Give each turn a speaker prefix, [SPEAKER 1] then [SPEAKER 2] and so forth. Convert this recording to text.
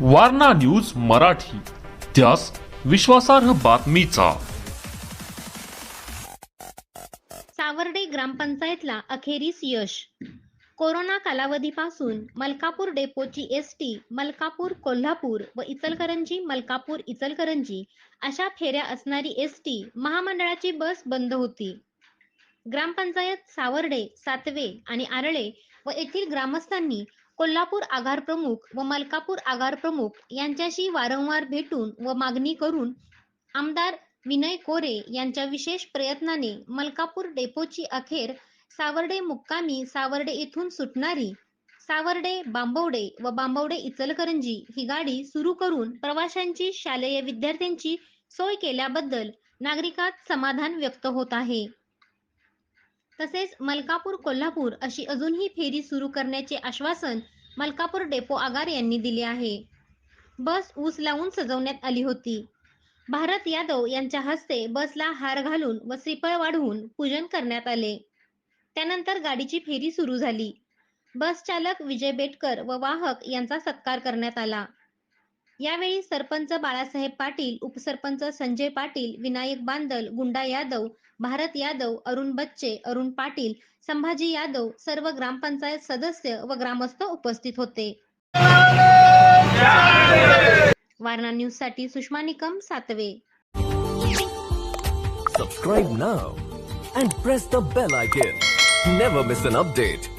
[SPEAKER 1] Warna news Marathi. त्यास विश्वासार्ह बातमीचा.
[SPEAKER 2] सावर्डे ग्रामपंचायतला अखेरीस यश. कोरोना कालावधीपासून मलकापूर डेपोची एस टी मलकापूर कोल्हापूर व इचलकरंजी मलकापूर इचलकरंजी अशा फेऱ्या असणारी एस टी महामंडळाची बस बंद होती. ग्रामपंचायत सावर्डे सातवे आणि आरळे व येथील ग्रामस्थांनी कोल्हापूर आगार प्रमुख व मलकापूर आगार प्रमुख यांच्याशी वारंवार भेटून व मागणी करून आमदार विनय कोरे यांच्या विशेष प्रयत्नाने मलकापूर डेपोची अखेर सावर्डे मुक्कामी सावर्डे येथून सुटणारी सावर्डे बांबवडे व बांबवडे इचलकरंजी ही गाडी सुरू करून प्रवाशांची शालेय विद्यार्थ्यांची सोय केल्याबद्दल नागरिकात समाधान व्यक्त होत आहे. तसेच मलकापूर कोल्हापूर अशी अजूनही फेरी सुरू करण्याचे आश्वासन मलकापूर डेपो आगार यांनी दिले आहे. बस ऊस लावून सजवण्यात आली होती. भारत यादव यांच्या हस्ते बसला हार घालून व श्रीफळ वाढवून पूजन करण्यात आले. त्यानंतर गाडीची फेरी सुरू झाली. बस चालक विजय बेटकर व वाहक यांचा सत्कार करण्यात आला. यावेळी सरपंच बाळासाहेब पाटील उपसरपंच संजय पाटील विनायक बांदल गुंडा यादव भारत यादव अरुण बच्चे अरुण पाटील संभाजी यादव सर्व ग्रामपंचायत सदस्य व ग्रामस्थ उपस्थित होते. वारणा न्यूजसाठी Sushma Nikam Satave.
[SPEAKER 3] Subscribe now and press the bell icon never miss an update